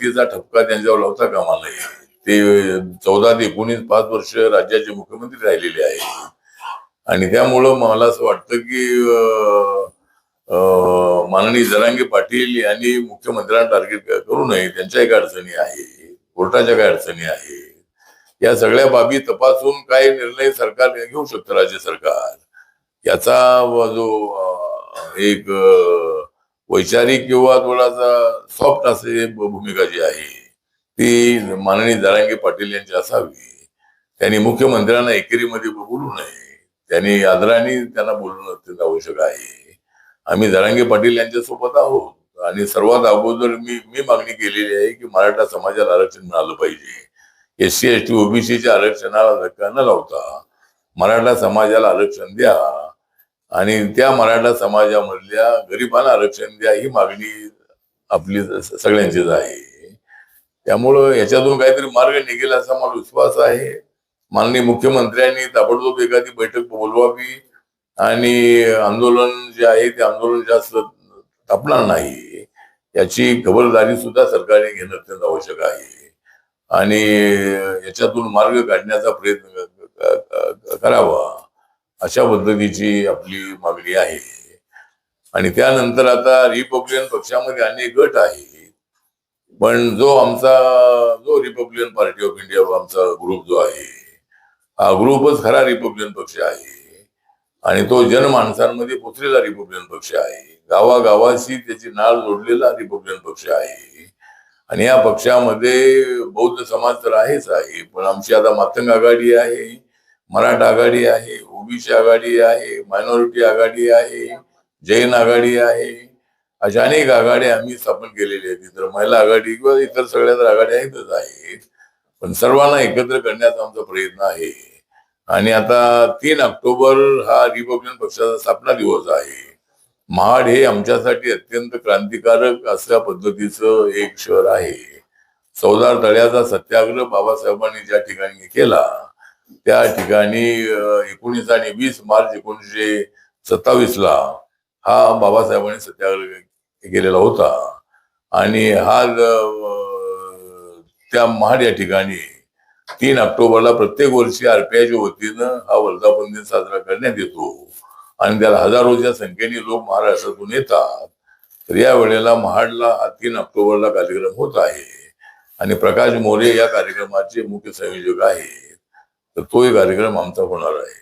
मातीचा ठपका त्यांच्यावर लावता कामा नये. ते चौदा ते एकोणीस पाच वर्ष राज्याचे मुख्यमंत्री राहिलेले आहे आणि त्यामुळं मला असं वाटतं की माननीय जरांगे पाटील यांनी मुख्यमंत्र्यांना टार्गेट करू नये. त्यांच्या काय अडचणी आहे. कोर्टाच्या काय अडचणी आहे. या सगळ्या बाबी तपासून काय निर्णय सरकार घेऊ शकतं राज्य सरकार? याचा जो एक वैचारिक किंवा थोडासा सॉफ्ट असे भूमिका जी आहे ती माननीय दारांगे पाटील यांची असावी. त्यांनी मुख्यमंत्र्यांना एकेरीमध्ये बोलू नये. त्यांनी आदराने त्यांना बोलणं अत्यंत आवश्यक आहे. आम्ही दारांगे पाटील यांच्या सोबत आहोत. आणि सर्वात अगोदर मी मी मागणी केलेली आहे की मराठा समाजाला आरक्षण मिळालं पाहिजे. एस सी एस टी ओबीसीच्या आरक्षणाला धक्का न लावता मराठा समाजाला आरक्षण द्या. आणि त्या मराठा समाजामधल्या गरिबांना आरक्षण द्या ही मागणी आपली सगळ्यांचीच आहे. त्यामुळं याच्यातून काहीतरी मार्ग निघेल असा मला विश्वास आहे. माननीय मुख्यमंत्र्यांनी ताबडतोब एखादी बैठक बोलवावी आणि आंदोलन जे आहे ते आंदोलन जास्त तापणार नाही. याची खबरदारी सुद्धा सरकारने घेणं अत्यंत आवश्यक आहे. आणि याच्यातून मार्ग काढण्याचा प्रयत्न करावा. अशा पद्धतीची आपली मागणी आहे. आणि त्यानंतर आता रिपब्लिकन पक्षामध्ये अनेक गट आहे पण जो आमचा जो रिपब्लिकन पार्टी ऑफ इंडिया आमचा ग्रुप जो आहे हा ग्रुपच खरा रिपब्लिकन पक्ष आहे. आणि तो जनमानसांमध्ये पोचलेला रिपब्लिकन पक्ष आहे. गावागावाशी त्याची नाळ जोडलेला रिपब्लिकन पक्ष आहे. आणि या पक्षामध्ये बौद्ध समाज तर आहेच आहे पण आमची आता मातंग आघाडी आहे. मराठा आघाडी आहे ओबीसी आघाडी आहे मायनॉरिटी आघाडी आहे जैन आघाडी आहे. अशा अनेक आघाड्या आम्ही स्थापन केलेल्या आहेत. इतर महिला आघाडी किंवा इतर सगळ्या तर आघाड्या आहेतच आहेत. पण सर्वांना एकत्र करण्याचा आमचा प्रयत्न आहे. आणि आता तीन ऑक्टोबर हा रिपब्लिकन पक्षाचा स्थापना दिवस आहे. महाड हे आमच्यासाठी अत्यंत क्रांतिकारक अशा पद्धतीचं एक शहर आहे. चौदार तळ्याचा सत्याग्रह बाबासाहेबांनी ज्या ठिकाणी केला त्या ठिकाणी एकोणीस आणि वीस मार्च एकोणीसशे सत्तावीस ला हा बाबासाहेबांनी सत्याग्रह केलेला होता. आणि हा त्या महाड या ठिकाणी तीन ऑक्टोबरला प्रत्येक वर्षी आरपीआयच्या वतीनं हा वर्धापन दिन साजरा करण्यात येतो. आणि त्याला हजारोच्या संख्येने लोक महाराष्ट्रातून येतात तर या वेळेला महाडला हा तीन ऑक्टोबरला कार्यक्रम होत आहे. आणि प्रकाश मोरे या कार्यक्रमाचे मुख्य संयोजक आहे. तर तोही कार्यक्रम आमचा होणार आहे